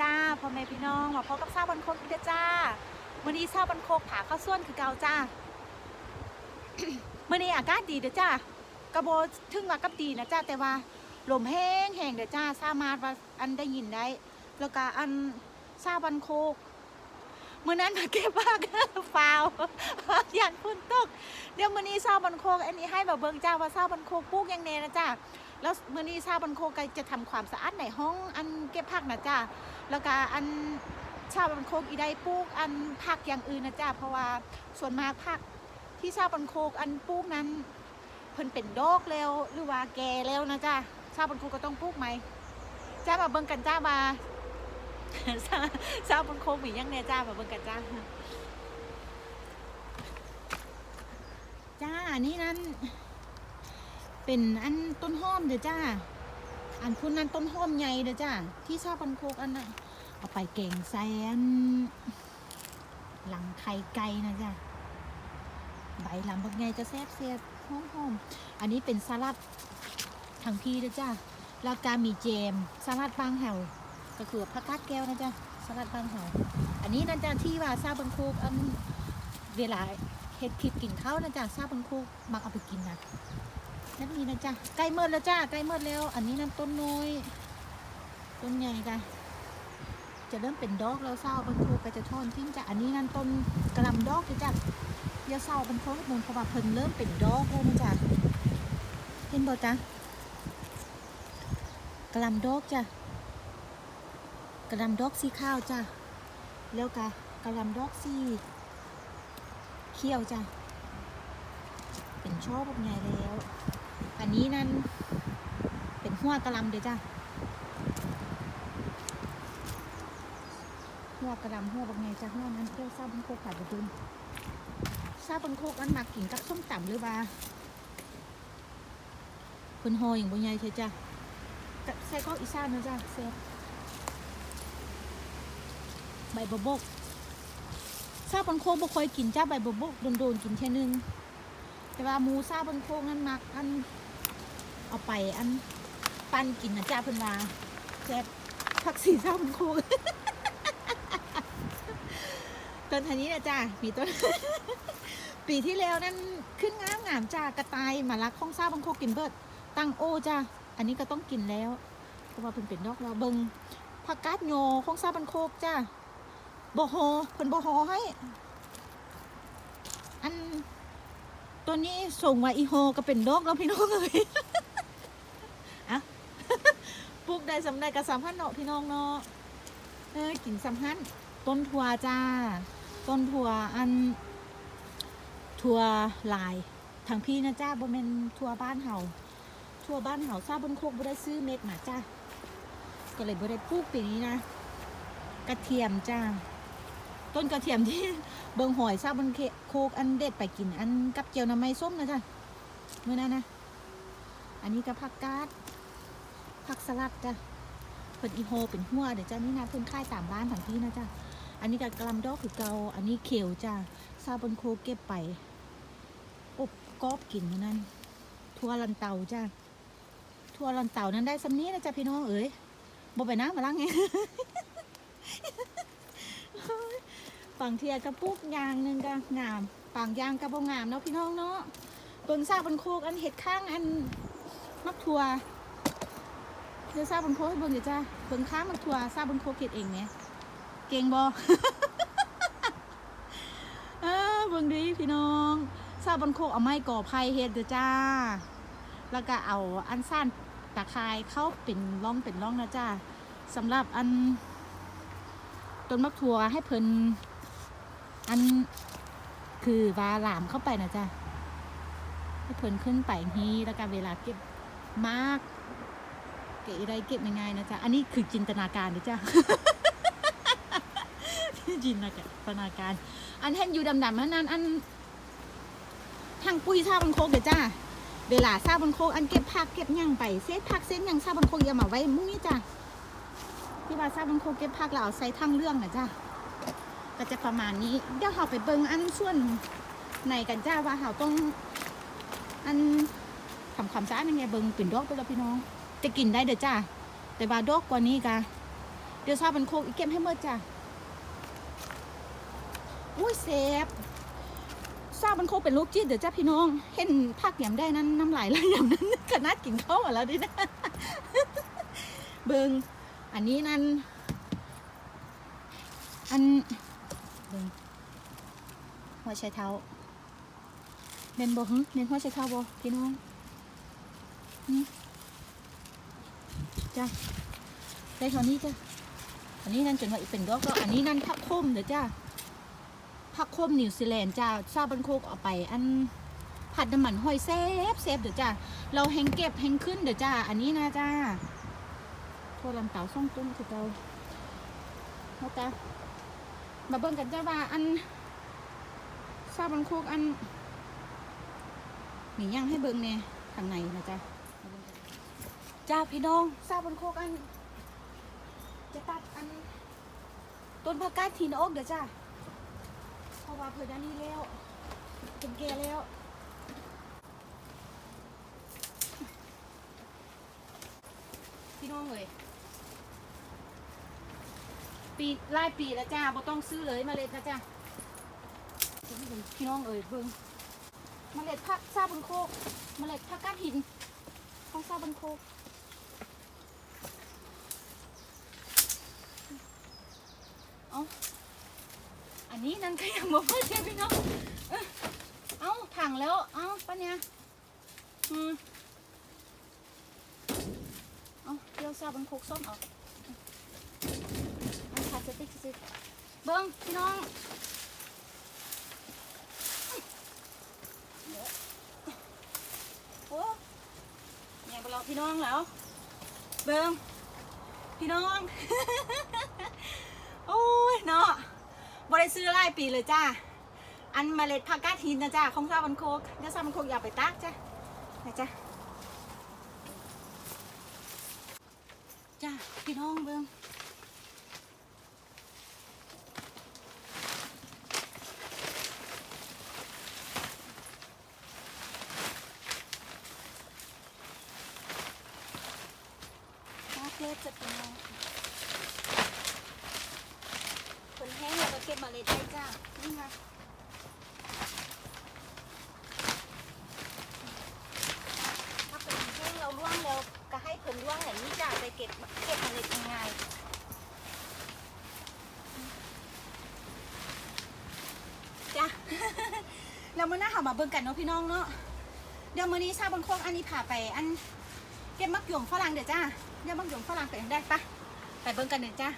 จ้าพ่อแม่พี่น้องมาพบกับซาบันโคกอีกแล้วจ้าวันนี้ซาบันโคกผาข้าวส่วนคือเกาจ้าเมื่อนี้อากาศดีเด้อจ้ากระโบถึงว่ากับดีนะจ้าแต่ว่าลมแห้งแห้งเด้อจ้าสามารถว่าอันได้ยินได้ แล้วก็อันซาบันโคกเมื่อนั้นมาเก็บผักฟาวยันพุ่นตกเดี๋ยวมื่อนี้ซาบันโคกอันนี้ให้แบบเบิ่งจ้าว่าซาบันโคกปลูกยังแน่นะจ้าแล้วมื่อนี้ชาบันโคกจะทำความสะอาดในห้องอันเก็บผักนะจ้า แล้วก็อันชาวบันโคกอีได้ปลูก อันผักอย่างอื่นนะจ้าเพราะว่าส่วนมากผักที่ชาวบันโคกอันปลูกนั้นเพิ่นเป็นโรคแล้วหรือว่าแก่แล้วนะจ้าชาวบันโคกก็ต้องปลูกไหมจ้ามาเบิ่งกันจ้ามาชาวชาวบันโคกมีหยังแน่จ้ามาเบิ่งกันจ้าจ้านี่นั้นเป็นอันต้นหอมเด้อจ้า อันพุ่นนั้นต้นหอมใหญ่เด้อจ้าที่ชอบปันโคกอันน่ะเอาไปแกงใส่อันหลังไข่ไก่นะจ้าใบหลังบักใหญ่จะแซ่บเสียบหอมหอมอันนี้เป็นสลัดทางพี่เด้อจ้าแล้วก็มีเจมสลัดบางแห่วก็คือผักกาดแก้วนะจ้าสลัดบางแห่วอันนี้นั่นจ้าที่ว่าซาบันโคกอันเวลาเฮ็ดคลิปกินข้าวนะจ้าซาบันโคกมักเอาไปกินนะ นั่นนี่นะจ๊ะใกล้เมื่อแล้วจ้าใกล้เมื่อแล้ว อันนี้นั่นต้นน้อยต้นใหญ่จ้ะจะเริ่มเป็นดอกแล้วเศร้าบรรทุกก็จะทอนทิ้งจ้ะอันนี้นั่นต้นกระลำดอกจ้ะอยาเศร้าบรรทุกมันเพราะว่าเพิ่นเริ่มเป็นดอกแล้วนะจ้ะเห็นบ่จ้ะกระลำดอกจ้ะกระลำดอกสีข้าวจ้ะแล้วก็กระลำดอกสีเขียวจ้ะเป็นช่อแบบไงแล้ว อันนี้นั่นเป็นหัวกระลำเด้อจ้ะหัวกระลำหัวแบบไงจ้ะหัวนั้นเรียกซาบังโคกผัดบะดุนซาบังโคกอันมากินกับส้มตำหรือว่าคนหออย่างบ่ใหญ่ใช่จ้ะใส่ข้าวอีสานนะจ้ะเซฟใบบะบกซาบังโคกบ่ค่อยกินจ้าใบบะบกโดนๆกินแค่นึงแต่ว่าหมูซาบันโคกนั้นมักอัน เอาไปอันปั้นกินนะจ้าเพิ่นว่าแซ่บผักสีซาบนโคกต้นทันนี้นะจ้ามีต้น ปีที่แล้วนั่นขึ้นงามงามจ้ากระต่ายหมาลักข้องซาบังโคกกินเบิด ตั้งโอจ้าอันนี้ก็ต้องกินแล้วเพราะว่าเพิ่นเป็นดอกเราเบิงผักกาดโยข้องซาบันโคกจ้าบ่ฮอเพิ่นบ่ฮอให้ อันตัวนี้ส่งมาอีโฮก็เป็นโรคแล้วพี่น้องเลย ปลูกได้สำได้กับสามพันเนาะพี่น้องเนาะเออกินสามพันต้นถั่วจ้า ต้นถั่วอันถั่วลายทางพี่นะจ้าบ่แม่นถั่วบ้านเฮาถั่วบ้านเฮาซาบบนโคกบ่ได้ซื้อเม็ดมาจ้าก็เลยบ่ได้ปลูกปีนี้นะ กระเทียมจ้าต้นกระเทียมที่เบิงหอยซาบบนโคกอันเด็ดไปกินอันกับเจียวน้ำไม้ส้มนะจ๊ะเมื่อนั้นนะ อันนี้ก็ผักกาด ผักสลัดจ้ะเพิ่นอีโฮเป็นหัวเดี๋ยวจ้านี่นะเพิ่นค่ายตามบ้านทางที่นะจ้ะอันนี้ก็กลำดอกคือเกาอันนี้เขียวจ้ะซาบนโคเก็บไป อบกอบกินมนั้นทั่วลันเตาจ้ะทั่วลันเตานั้นได้สำนี้นะจ๊ะพี่น้องเอ๋ยบ่ไปน้ำมาล้างไงฝั่งเทียกระปุกยางหนึ่งก็งามฝั่งยางกระบงงามเนาะพี่น้องเนาะเบิงซาบนโคกอันเห็ดข้างอันมักทัว เดี๋ยวซาบนโคให้เบิ่งเดี๋ยวจ้าเบิ่งข้างมักทัวซาบนโคเห็ดเองเนี่ยเก่งบอเออเบิ่งดีพี่น้องซาบนโคเอาไม้ก่อไผ่เห็ดเดี๋ยวจ้า แล้วก็เอาอันสั้นตะไคร้เข้าเป็นร่องเป็นร่องนะจ้าสำหรับอันต้นมักทัวให้เพิ่นอันคือวาหลามเข้าไปนะจ๊ะให้เพิ่นขึ้นไปนี้แล้วก็เวลาเก็บมาก เก็บอะไรเก็บยังไงนะจ๊ะ อันนี้คือจินตนาการนะจ๊ะจินตนาการ อันเห็นอยู่ดำๆนั้นอันทางปุ้ยซาบันโคกเดี๋ยวจ้าเวลาซาบันโคกอันเก็บผักเก็บหยังไปเศษผักเศษหยังซาบันโคกอย่ามาไว้มุ้งนี้จ้ะที่ว่าซาบันโคกเก็บผักเราเอาใส่ทั้งเรื่องนะจ้ะก็จะประมาณนี้เดี๋ยวเราไปเบิ่งอันส่วนในกันจ้าว่าเราต้องอันทำความสะอาดยังไงเบิ่งเป็นดอกไปแล้วพี่น้อง จะกินได้เด้อจ้าแต่ว่าดกกว่านี้กะเดี๋ยวซาบันโคกอีกเก็บให้เมื่อจ้ะอุ้ยเซฟซาบันโคกเป็นลูกจีดเดี๋ยวจ้าพี่น้อง เห็นผักหยมได้นั้นน้ำไหลแล้วอย่างนั้นขนาดกินข้าวมาแล้วดินะเบิงอันนี้นั่นอันเบิงหัวไชเท้าเมนบหึเมนหัวไชเท้าบพี่น้องหึ จ้ะได้เท่านี้จ้ะอันนี้นั่นจนว่าอีกเป็นดอกแล้วอันนี้นั่นผักโคมเดี๋ยวจ้าผักโคมนิวซีแลนด์จ้าซาบันโคกเอาไป อันผัดน้ำมันหอยเซฟเซฟเดี๋ยวจ้าเราแหงเก็บแหงขึ้นเดี๋ยวจ้าอันนี้นะจ้าโทรลำเต่าส่องตุ้มคือเตาเขาตามาเบิ่งกันจ้าว่าอันซาบันโคกอันมีย่างให้เบิ่งเนี่ยข้างในนะจ้า จ้าพี่น้องซาบันโคกอัน จะตัดอัน ต้นผักกาดทีนอกเดี๋ยวจ้าเพราะว่าเพื่อนอันนี้แล้วเป็นแก่แล้วพี่น้องเลยปีไล่ปีแล้วจ้าบ่ต้องซื้อเลยเมาเล็ดนะจ้าพี่น้องเอ่ยเบิ่งเมล็ดผักซาบันโคกเมล็ดผักกาดหินของซาบันโคก อาอันนี้นั่นก็ยังบ่พอใช่พี่น้องเอ้าถังแล้ว เอ้าปะเนี่ยอืมเอาเดี๋ยวซาบันโคกส้มเอาอันพลาสติกสิเบิ้งพี่น้องโอ้แย่ไปลอพี่น้องแล้ว เบิ้งพี่น้อง โอ้ยเนาะบริซื้อหลายปีเลยจ้า อันเมล็ดผักกาดหินนะจ้าของซาบันโคกเดี๋ยวซาบันโคกอย่าไปตักจ้านะจ้าจ้าพี่น้องเบิ้งน่เก็บจะเป็นไงคนแห้ง เก็บมาเลยได้จ้า นี่ไงถ้าเป็นแห้งเราล่วงแล้วก็ให้เพิ่นล่วงอย่างนี้จ้าไปเก็บเก็บมาเลยง่ายๆจ้าแล้วมื่อหน้าเขามาเบิ่งกันเนาะพี่น้องเนาะ เดี๋ยวมื้อนี้ชาบางโคกอันนี้พาไปอันเก็บมักหยวงฝรั่งเดี๋ยวจ้า เดี๋ยวมักหยวงฝรั่งไปได้ปะไปเบิ่งกันเดี๋ยวจ้า